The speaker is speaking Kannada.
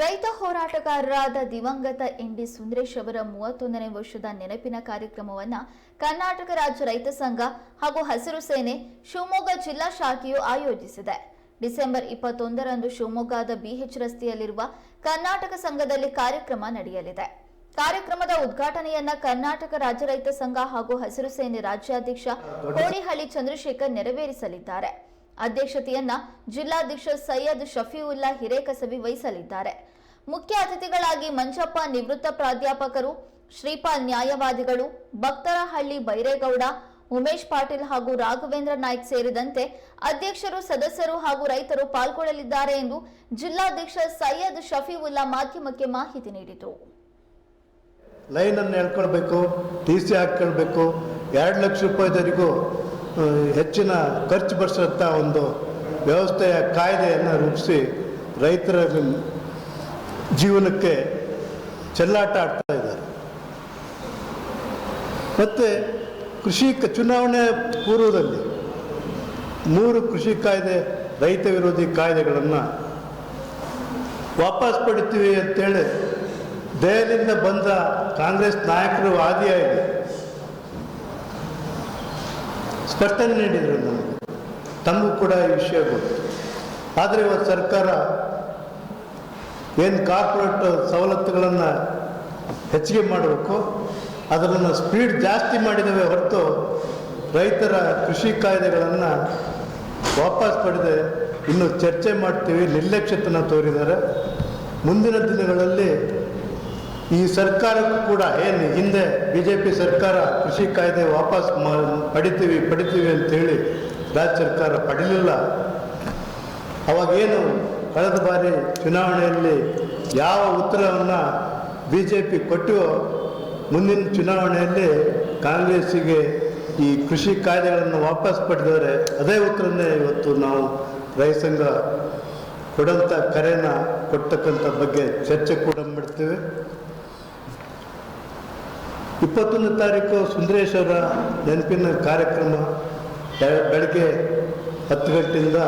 ರೈತ ಹೋರಾಟಗಾರರಾದ ದಿವಂಗತ ಎನ್ ಡಿ ಸುಂದರೇಶ್ ಅವರ ಮೂವತ್ತೊಂದನೇ ವರ್ಷದ ನೆನಪಿನ ಕಾರ್ಯಕ್ರಮವನ್ನು ಕರ್ನಾಟಕ ರಾಜ್ಯ ರೈತ ಸಂಘ ಹಾಗೂ ಹಸಿರು ಸೇನೆ ಶಿವಮೊಗ್ಗ ಜಿಲ್ಲಾ ಶಾಖೆಯು ಆಯೋಜಿಸಿದೆ. ಡಿಸೆಂಬರ್ ಇಪ್ಪತ್ತೊಂದರಂದು ಶಿವಮೊಗ್ಗದ ಬಿಎಚ್ ರಸ್ತೆಯಲ್ಲಿರುವ ಕರ್ನಾಟಕ ಸಂಘದಲ್ಲಿ ಕಾರ್ಯಕ್ರಮ ನಡೆಯಲಿದೆ. ಕಾರ್ಯಕ್ರಮದ ಉದ್ಘಾಟನೆಯನ್ನ ಕರ್ನಾಟಕ ರಾಜ್ಯ ರೈತ ಸಂಘ ಹಾಗೂ ಹಸಿರು ಸೇನೆ ರಾಜ್ಯಾಧ್ಯಕ್ಷ ಕೋಡಿಹಳ್ಳಿ ಚಂದ್ರಶೇಖರ್ ನೆರವೇರಿಸಲಿದ್ದಾರೆ. ಅಧ್ಯಕ್ಷತೆಯನ್ನ ಜಿಲ್ಲಾಧ್ಯಕ್ಷ ಸೈಯದ್ ಶಫೀವುಲ್ಲಾ ಹಿರೇಕಸಬಿ ವಹಿಸಲಿದ್ದಾರೆ. ಮುಖ್ಯ ಅತಿಥಿಗಳಾಗಿ ಮಂಜಪ್ಪ ನಿವೃತ್ತ ಪ್ರಾಧ್ಯಾಪಕರು ಶ್ರೀಪಾಲ್ ನ್ಯಾಯವಾದಿಗಳು ಭಕ್ತರಹಳ್ಳಿ ಬೈರೇಗೌಡ, ಉಮೇಶ್ ಪಾಟೀಲ್ ಹಾಗೂ ರಾಘವೇಂದ್ರ ನಾಯ್ಕ್ ಸೇರಿದಂತೆ ಅಧ್ಯಕ್ಷರು, ಸದಸ್ಯರು ಹಾಗೂ ರೈತರು ಪಾಲ್ಗೊಳ್ಳಲಿದ್ದಾರೆ ಎಂದು ಜಿಲ್ಲಾಧ್ಯಕ್ಷ ಸೈಯದ್ ಶಫೀವುಲ್ಲಾ ಮಾಧ್ಯಮಕ್ಕೆ ಮಾಹಿತಿ ನೀಡಿದರು. ಲೈನನ್ನು ಹೇಳ್ಕೊಳ್ಬೇಕು ಟಿ ಸಿ ಹಾಕೊಳ್ಬೇಕು ಎರಡು ಲಕ್ಷ ರೂಪಾಯಿವರೆಗೂ ಹೆಚ್ಚಿನ ಖರ್ಚು ಬರ್ಸೋಂಥ ಒಂದು ವ್ಯವಸ್ಥೆಯ ಕಾಯ್ದೆಯನ್ನು ರೂಪಿಸಿ ರೈತರ ಜೀವನಕ್ಕೆ ಚೆಲ್ಲಾಟ ಆಡ್ತಾ ಇದ್ದಾರೆ. ಮತ್ತು ಕೃಷಿ ಚುನಾವಣೆ ಪೂರ್ವದಲ್ಲಿ ಮೂರು ಕೃಷಿ ಕಾಯ್ದೆ, ರೈತ ವಿರೋಧಿ ಕಾಯ್ದೆಗಳನ್ನು ವಾಪಸ್ ಪಡಿತೀವಿ ಅಂತೇಳಿ ದೆಹಲಿಯಿಂದ ಬಂದ ಕಾಂಗ್ರೆಸ್ ನಾಯಕರು ಆದಿಯಾಗಿ ಸ್ಪಷ್ಟನೆ ನೀಡಿದರು ನಮಗೆ ತಮಗೂ ಕೂಡ ಈ ವಿಷಯ ಗೊತ್ತು. ಆದರೆ ಇವತ್ತು ಸರ್ಕಾರ ಏನು ಕಾರ್ಪೊರೇಟ್ ಸವಲತ್ತುಗಳನ್ನು ಹೆಚ್ಚಿಗೆ ಮಾಡಬೇಕು ಅದನ್ನು ಸ್ಪೀಡ್ ಜಾಸ್ತಿ ಮಾಡಿದ್ದೇವೆ ಹೊರತು ರೈತರ ಕೃಷಿ ಕಾಯ್ದೆಗಳನ್ನು ವಾಪಸ್ ಪಡೆದೆ ಇನ್ನು ಚರ್ಚೆ ಮಾಡ್ತೀವಿ, ನಿರ್ಲಕ್ಷ್ಯತನ ತೋರಿದ್ದಾರೆ. ಮುಂದಿನ ದಿನಗಳಲ್ಲಿ ಈ ಸರ್ಕಾರಕ್ಕೂ ಕೂಡ ಏನು ಹಿಂದೆ ಬಿ ಜೆ ಪಿ ಸರ್ಕಾರ ಕೃಷಿ ಕಾಯ್ದೆ ವಾಪಸ್ ಪಡಿತೀವಿ ಪಡಿತೀವಿ ಅಂತೇಳಿ ರಾಜ್ಯ ಸರ್ಕಾರ ಪಡೀಲಿಲ್ಲ. ಅವಾಗೇನು ಕಳೆದ ಬಾರಿ ಚುನಾವಣೆಯಲ್ಲಿ ಯಾವ ಉತ್ತರವನ್ನು ಬಿ ಜೆ ಪಿ ಕೊಟ್ಟಿವೋ ಮುಂದಿನ ಚುನಾವಣೆಯಲ್ಲಿ ಕಾಂಗ್ರೆಸ್ಸಿಗೆ ಈ ಕೃಷಿ ಕಾಯ್ದೆಗಳನ್ನು ವಾಪಸ್ ಪಡೆದರೆ ಅದೇ ಉತ್ತರನೇ ಇವತ್ತು ನಾವು ರೈತ ಸಂಘ ಕೊಡಂಥ ಕರೆನ ಕೊಡ್ತಕ್ಕಂಥ ಬಗ್ಗೆ ಚರ್ಚೆ ಕೂಡ ಮಾಡ್ತೇವೆ. ಇಪ್ಪತ್ತೊಂದು ತಾರೀಕು ಸುಂದರೇಶ್ವರ ನೆನಪಿನ ಕಾರ್ಯಕ್ರಮ ಬೆಳಗ್ಗೆ ಹತ್ತು ಗಂಟೆಯಿಂದ